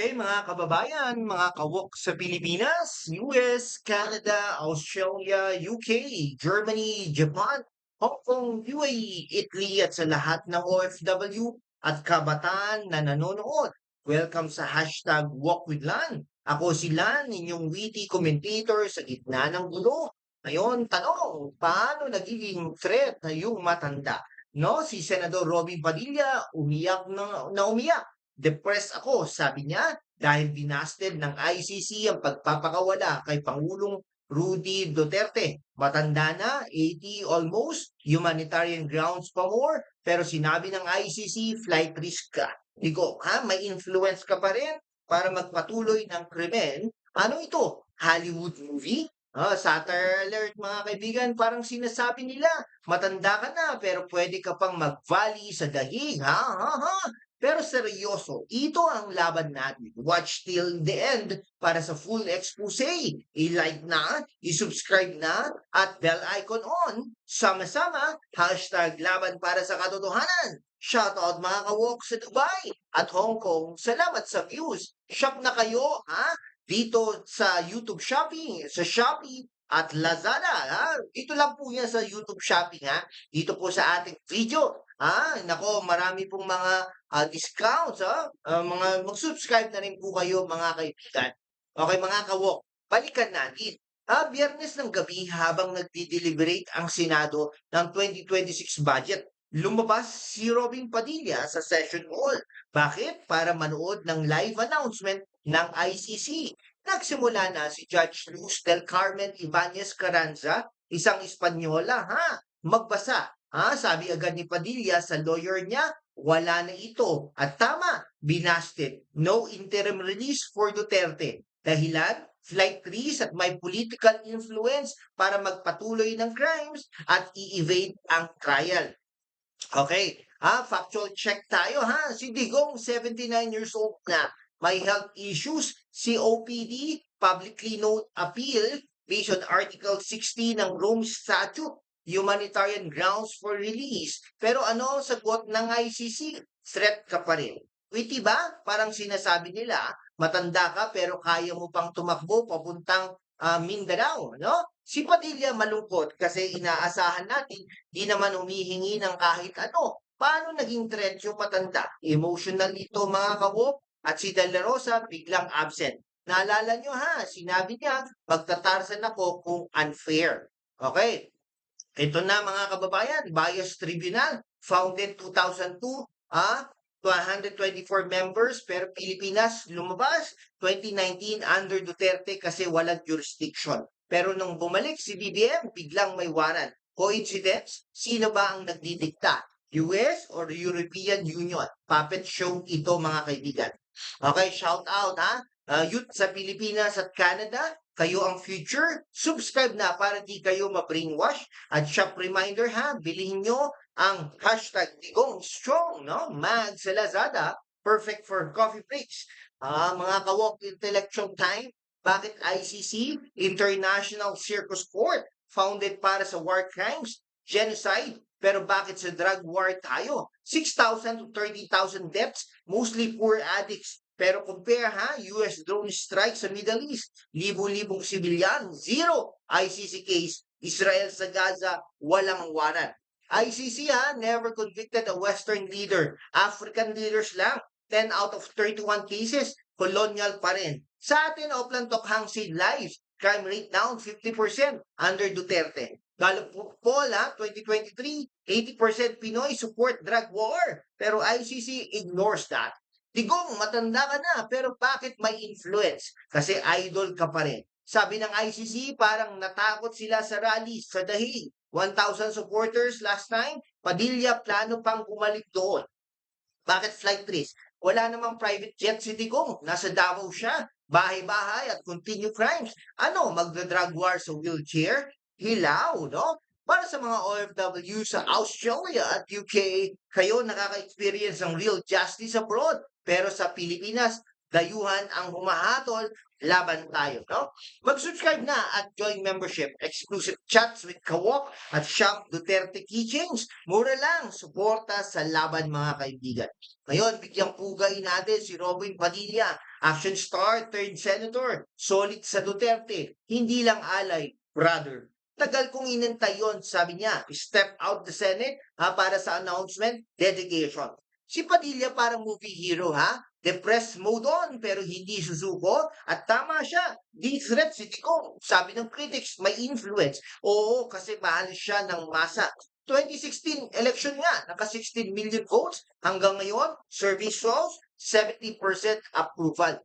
Okay, mga kababayan, mga kawok sa Pilipinas, US, Canada, Australia, UK, Germany, Japan, Hong Kong, UAE, Italy at sa lahat ng OFW at kabataan na nanonood. Welcome sa hashtag Walk with Lan. Ako si Lan, inyong witty commentator sa gitna ng gulo. Ngayon, tanong, paano nagiging threat na yung matanda? No, si Senador Robin Padilla umiyak na, na umiyak Depressed ako, sabi niya, dahil binasted ng ICC ang pagpapakawala kay Pangulong Rudy Duterte. Matanda na, 80 almost, humanitarian grounds pa more, pero sinabi ng ICC, flight risk ka. Di ko, ha, may influence ka pa rin para magpatuloy ng krimen. Ano ito? Hollywood movie? Ah, satire alert mga kaibigan, parang sinasabi nila, matanda ka na pero pwede ka pang mag-volley sa dahig, ha? ha, ha? Pero seryoso, ito ang laban natin. Watch till the end para sa full expose. I-like na, i-subscribe na, at bell icon on. Sama-sama, hashtag laban para sa katotohanan. Shoutout mga kawok sa Dubai at Hong Kong. Salamat sa views. Shop na kayo, ha? Dito sa YouTube Shopping, sa Shopee, at Lazada. Ha? Dito lang po yan sa YouTube Shopping. Ha? Dito po sa ating video. Ha? Nako, marami pong mga uh, discounts. Ha? Uh, mga mag-subscribe na rin po kayo mga kaibigan. Okay mga kawok, balikan natin. Ha, biyernes ng gabi habang nagdi-deliberate ang Senado ng 2026 budget, lumabas si Robin Padilla sa session hall. Bakit? Para manood ng live announcement ng ICC. Nagsimula na si Judge Luz del Carmen Ibanez Carranza, isang Espanyola, ha? Magbasa. Ha? Sabi agad ni Padilla sa lawyer niya, wala na ito. At tama, binasted. No interim release for Duterte. Dahilan, flight risk at may political influence para magpatuloy ng crimes at i-evade ang trial. Okay, ha, factual check tayo ha. Si Digong, 79 years old na, may health issues, COPD, publicly known appeal based on Article 60 ng Rome Statute, humanitarian grounds for release. Pero ano ang sagot ng ICC? Threat ka pa rin. Witty ba? Parang sinasabi nila, matanda ka pero kaya mo pang tumakbo papuntang uh, Mindanao, no? Si Padilla malungkot kasi inaasahan natin di naman humihingi ng kahit ano. Paano naging threat yung matanda? Emotional ito mga kawok at si De La Rosa biglang absent. Naalala nyo ha, sinabi niya, magtatarsan ako kung unfair. Okay, ito na mga kababayan, Bias Tribunal, founded 2002, ah, 224 members, pero Pilipinas lumabas 2019 under Duterte kasi walang jurisdiction. Pero nung bumalik si BBM, biglang may warrant. Coincidence? Sino ba ang nagdidikta? US or European Union? Puppet show ito mga kaibigan. Okay, shout out ha. Uh, youth sa Pilipinas at Canada, kayo ang future. Subscribe na para di kayo ma-brainwash. At shop reminder ha, bilhin nyo ang hashtag Digong Strong, no? Mag sa Lazada, perfect for coffee breaks. Ah, mga kawok intellectual time, bakit ICC, International Circus Court, founded para sa war crimes, genocide, pero bakit sa drug war tayo? 6,000 to 30,000 deaths, mostly poor addicts. Pero compare ha, US drone strike sa Middle East, libo-libong sibilyan, zero ICC case. Israel sa Gaza, walang warrant. ICC ha, never convicted a Western leader. African leaders lang. 10 out of 31 cases, colonial pa rin. Sa atin, Oplan Tokhang Seed Lives, crime rate down 50% under Duterte. Gallup poll ha, 2023, 80% Pinoy support drug war. Pero ICC ignores that. Digong, matanda ka na, pero bakit may influence? Kasi idol ka pa rin. Sabi ng ICC, parang natakot sila sa rally sa dahig. 1,000 supporters last time. Padilla, plano pang bumalik doon. Bakit flight risk? Wala namang private jet si Digong. Nasa Davao siya. Bahay-bahay at continue crimes. Ano, magda-drug war sa wheelchair? Hilaw, no? Para sa mga OFW sa Australia at UK, kayo nakaka-experience ng real justice abroad. Pero sa Pilipinas, dayuhan ang humahatol, laban tayo, no? Mag-subscribe na at join membership, exclusive chats with Kawok at Shop Duterte Keychains. Mura lang, suporta sa laban mga kaibigan. Ngayon, bigyang pugay natin si Robin Padilla. action star, third senator, solid sa Duterte, hindi lang alay, brother. Tagal kong inintay yun, sabi niya, step out the Senate ha, para sa announcement, dedication. Si Padilla parang movie hero ha, depressed mode on pero hindi susuko at tama siya, di threat si Tico. Sabi ng critics, may influence. Oo, kasi mahal siya ng masa. 2016 election nga, naka 16 million votes. Hanggang ngayon, survey shows 70% approval.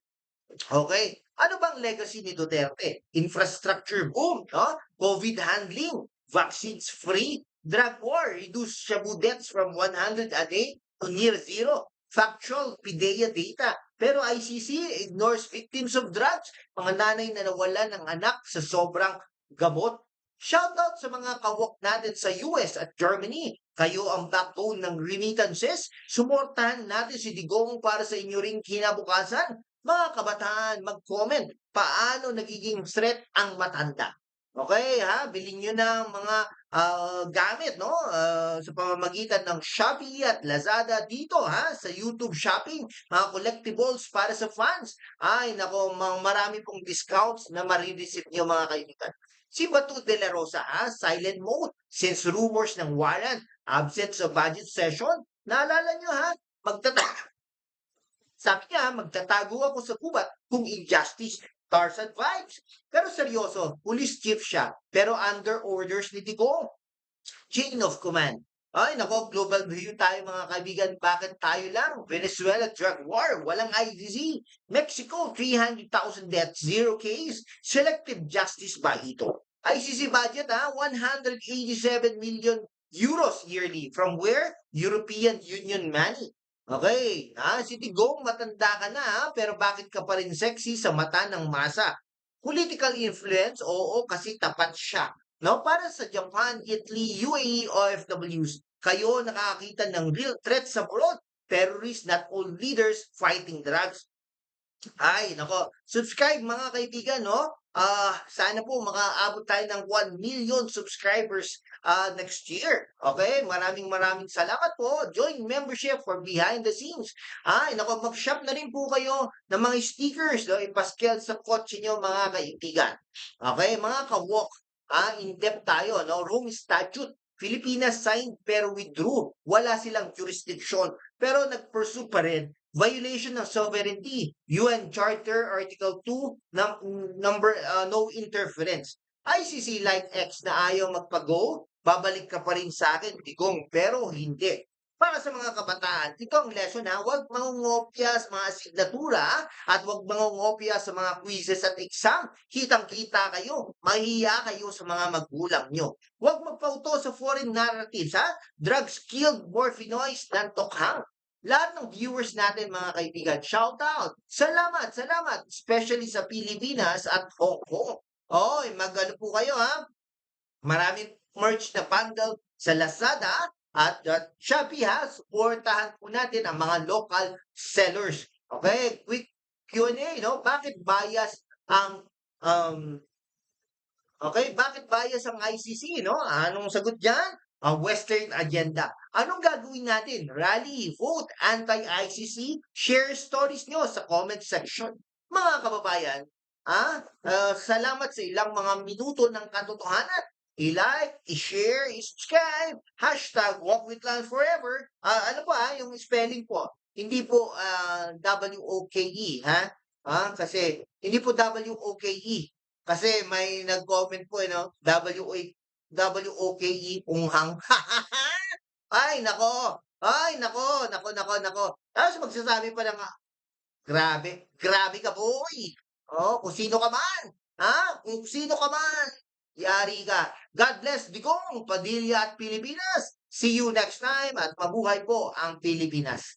Okay. Ano bang legacy ni Duterte? Infrastructure boom, no? COVID handling, vaccines free, drug war, reduce shabu deaths from 100 a day to near zero. Factual PIDEA data. Pero ICC ignores victims of drugs, mga nanay na nawala ng anak sa sobrang gamot. Shoutout sa mga kawok natin sa US at Germany. Kayo ang backbone ng remittances. Sumortahan natin si Digong para sa inyo ring kinabukasan. Mga kabataan, mag-comment. Paano nagiging threat ang matanda? Okay, ha? Bilhin nyo ng mga ah, gamit, no? Ah, sa pamamagitan ng Shopee at Lazada dito, ha? Sa YouTube shopping, mga collectibles para sa fans. Ay, nako, marami pong discounts na marireceive nyo, mga kaibigan. Si Batu de la Rosa, ha? Silent mode. Since rumors ng warrant, absent sa budget session, naalala nyo, ha? Magtata sabi niya, magtatago ako sa kubat kung injustice, Tarzan vibes. Pero seryoso, police chief siya, pero under orders ni Digong. Chain of command. Ay, nako, global view tayo mga kaibigan. Bakit tayo lang? Venezuela drug war, walang IDZ. Mexico, 300,000 deaths, zero case. Selective justice ba ito? ICC budget ha, 187 million euros yearly. From where? European Union money. Okay, ah, si Tigong, matanda ka na ha, pero bakit ka pa rin sexy sa mata ng masa? Political influence, oo, kasi tapat siya. No, para sa Japan, Italy, UAE, OFWs, kayo nakakita ng real threat sa bulot. Terrorists, not all leaders fighting drugs. Ay, nako. Subscribe mga kaibigan, no? Ah, sana po makaabot tayo ng 1 million subscribers ah, next year. Okay? Maraming maraming salamat po. Join membership for behind the scenes. Ay, nako, mag-shop na rin po kayo ng mga stickers, no? Ipaskel sa kotse nyo, mga kaibigan. Okay? Mga ka-walk. Ah, in-depth tayo, no? Rome Statute. Pilipinas signed pero withdrew. Wala silang jurisdiction. Pero nag-pursue pa rin violation ng sovereignty, UN Charter Article 2, num- number uh, no interference. ICC like X na ayaw magpago, babalik ka pa rin sa akin, digong, pero hindi. Para sa mga kabataan, ito ang lesson ha, huwag mangungopya sa mga signatura at huwag mangungopya sa mga quizzes at exam. Kitang-kita kayo, mahihiya kayo sa mga magulang nyo. Huwag magpauto sa foreign narratives ha, drugs killed more Pinoys than Tokhang lahat ng viewers natin mga kaibigan, shout out. Salamat, salamat, especially sa Pilipinas at Hong Kong. Oy, magano po kayo ha? Maraming merch na bundle sa Lazada at, at Shopee ha. Supportahan po natin ang mga local sellers. Okay, quick Q&A, no? Bakit bias ang um, Okay, bakit bias ang ICC, no? Anong sagot diyan? Ang Western agenda. Anong gagawin natin? Rally, vote, anti-ICC, share stories nyo sa comment section. Mga kababayan, ah, ah, salamat sa ilang mga minuto ng katotohanan. I-like, i-share, i-subscribe, hashtag walk with land forever. Ah, ano pa, ah, yung spelling po. Hindi po ah, W-O-K-E, ha? Ah, kasi, hindi po W-O-K-E. Kasi may nag-comment po, eh, no? W-O W-O-K-E, unghang. Ay, nako. Ay, nako, nako, nako, nako. Tapos magsasabi pa ng, grabe, grabe ka, boy. Oh, kung sino ka man. Ha? Kung sino ka man. Yari ka. God bless Digong, Padilla at Pilipinas. See you next time at mabuhay po ang Pilipinas.